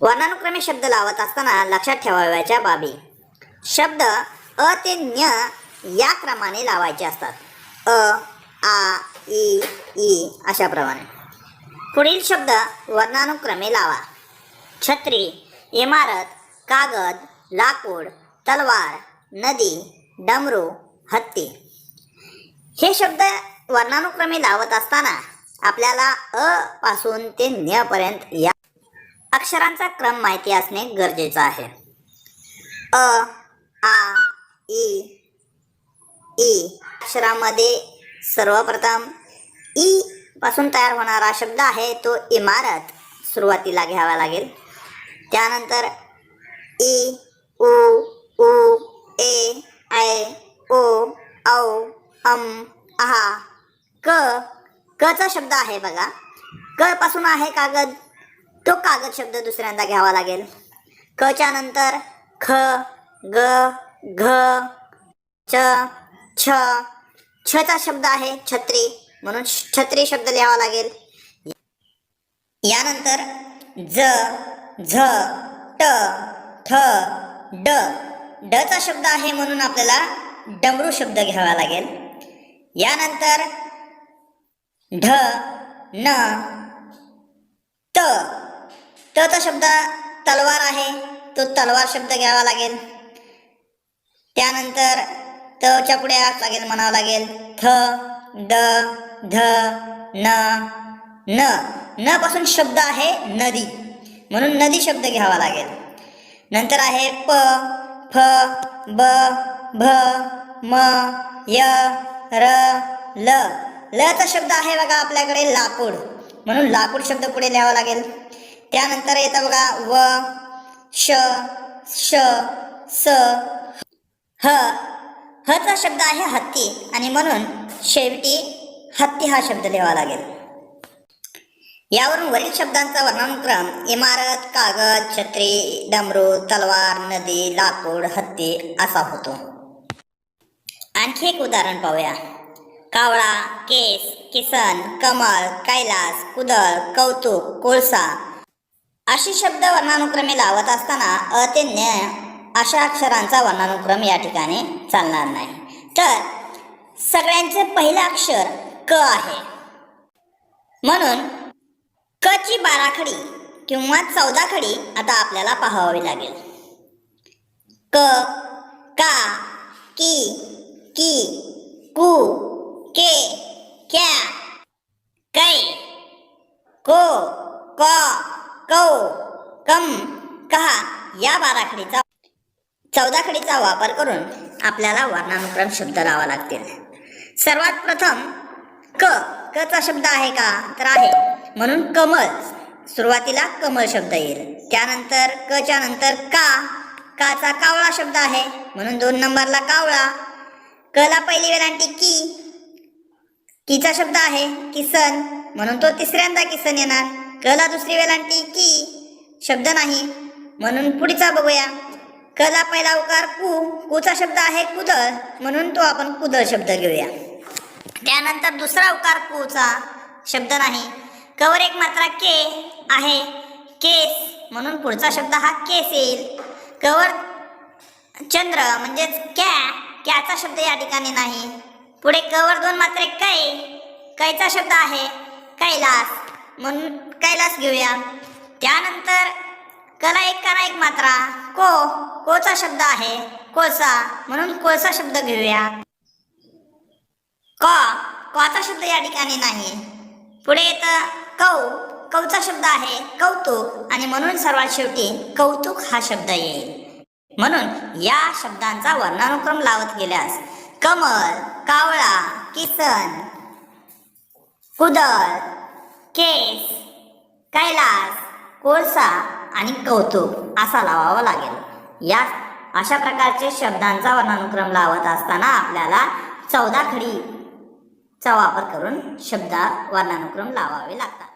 वर्णानुक्रमे शब्द लावत असताना लक्षात ठेवाव्याच्या बाबी. शब्द अ ते ज्ञ या क्रमाने लावायचे असतात. अ आ इ ई अशाप्रमाणे. पुढील शब्द वर्णानुक्रमे लावा. छत्री इमारत कागद लाकूड तलवार नदी डमरू हत्ती. हे शब्द वर्णानुक्रमे लावत असताना आपल्याला अ पासून ते ज्ञपर्यंत या अक्षरांचा क्रम माहिती असणे गरजेचं आहे. अ आ ई ई अक्षरामध्ये सर्वप्रथम ई पासून तयार होणारा शब्द आहे तो इमारत सुरुवातीला घ्यावा लागेल. त्यानंतर ई उ उ ए ऐ ओ औ अम आहा क कचा शब्द आहे बघा. क पासून आहे कागद. तो कागद शब्द दुसऱ्यांदा घ्यावा लागेल. कच्या नंतर ख ग घ च छ. छचा शब्द आहे छत्री म्हणून छत्री शब्द लिहावा लागेल. यानंतर ज झ ट ठ ड. डचा शब्द आहे म्हणून आपल्याला डमरू शब्द घ्यावा लागेल. यानंतर ढ न त. तचा शब्द तलवार आहे तो तलवार शब्द घ्यावा लागेल. त्यानंतर तच्या पुढे आत लागेल म्हणावं लागेल थ ड ध न न. न पासून शब्द आहे नदी. म्हणून नदी शब्द घ्यावा लागेल. नंतर आहे प फ ब भ म य र ल. लचा शब्द आहे बघा आपल्याकडे लाकूड. म्हणून लाकूड शब्द पुढे लिहावा लागेल. त्यानंतर येतं बघा व श श स ह. हचा शब्द आहे हत्ती. आणि म्हणून शेवटी हत्ती हा शब्द लिहावा लागेल. यावरून वरील शब्दांचा वर्णनक्रम इमारत कागद छत्री डमरू तलवार नदी लाकूड हत्ती असा होतो. आणखी एक उदाहरण पाहूया. कावळा केस किसन कमळ कैलास कुदळ कौतुक कोळसा अशी शब्द वर्णानुक्रमे लावत असताना अ ते अशा अक्षरांचा वर्णानुक्रम या ठिकाणी चालणार नाही. तर सगळ्यांचे पहिलं अक्षर क आहे. म्हणून क ची बारा खडी किंवा चौदा खडी आता आपल्याला पाहावी लागेल. क का की की कु के क्या कै को क कौ कम कहा या बारा खडीचा चौदा खडीचा वापर करून आपल्याला वर्णानुक्रम शब्द लावा लागतील. सर्वात प्रथम क कचा शब्द आहे का? तर आहे. म्हणून कमळ सुरुवातीला कमळ शब्द येईल. त्यानंतर कच्या नंतर का काचा कावळा शब्द आहे. म्हणून दोन नंबरला कावळा. कला पहिली वेलांटी की कीचा शब्द आहे किसन. म्हणून तो तिसऱ्यांदा किसन येणार. कला दुसरी वेलांटी की शब्द नाही. म्हणून पुढचा बघूया. कला पहिला उकार कु कुचा शब्द आहे कुदळ. म्हणून तो आपण कुदळ शब्द घेऊया. त्यानंतर दुसरा उकार कुचा शब्द नाही. कवर एक मात्रा के आहे. केस. म्हणून पुढचा शब्द हा केस येईल. कवर चंद्र म्हणजेच क्या क्याचा शब्द या ठिकाणी नाही. पुढे कवर दोन मात्रे कै. कैचा शब्द आहे कैलास. म्हणून कैलास घेऊया. त्यानंतर कला एक काना एक मात्रा. को कोचा शब्द आहे. कोळसा म्हणून कोळसा शब्द घेऊया. क कॉचा शब्द या ठिकाणी नाही. पुढे येतं कौ कौचा शब्द आहे कौतुक. आणि म्हणून सर्वात शेवटी कौतुक हा शब्द येईल. म्हणून या शब्दांचा वर्णानुक्रम लावत गेल्यास कमल कावळा किसन कुदळ केस कैलास कोळसा आणि कौतुक असा लावावा लागेल. या अशा प्रकारचे शब्दांचा वर्णानुक्रम लावत असताना आपल्याला चौदा खडीचा वापर करून शब्द वर्णानुक्रम लावावे लागतात.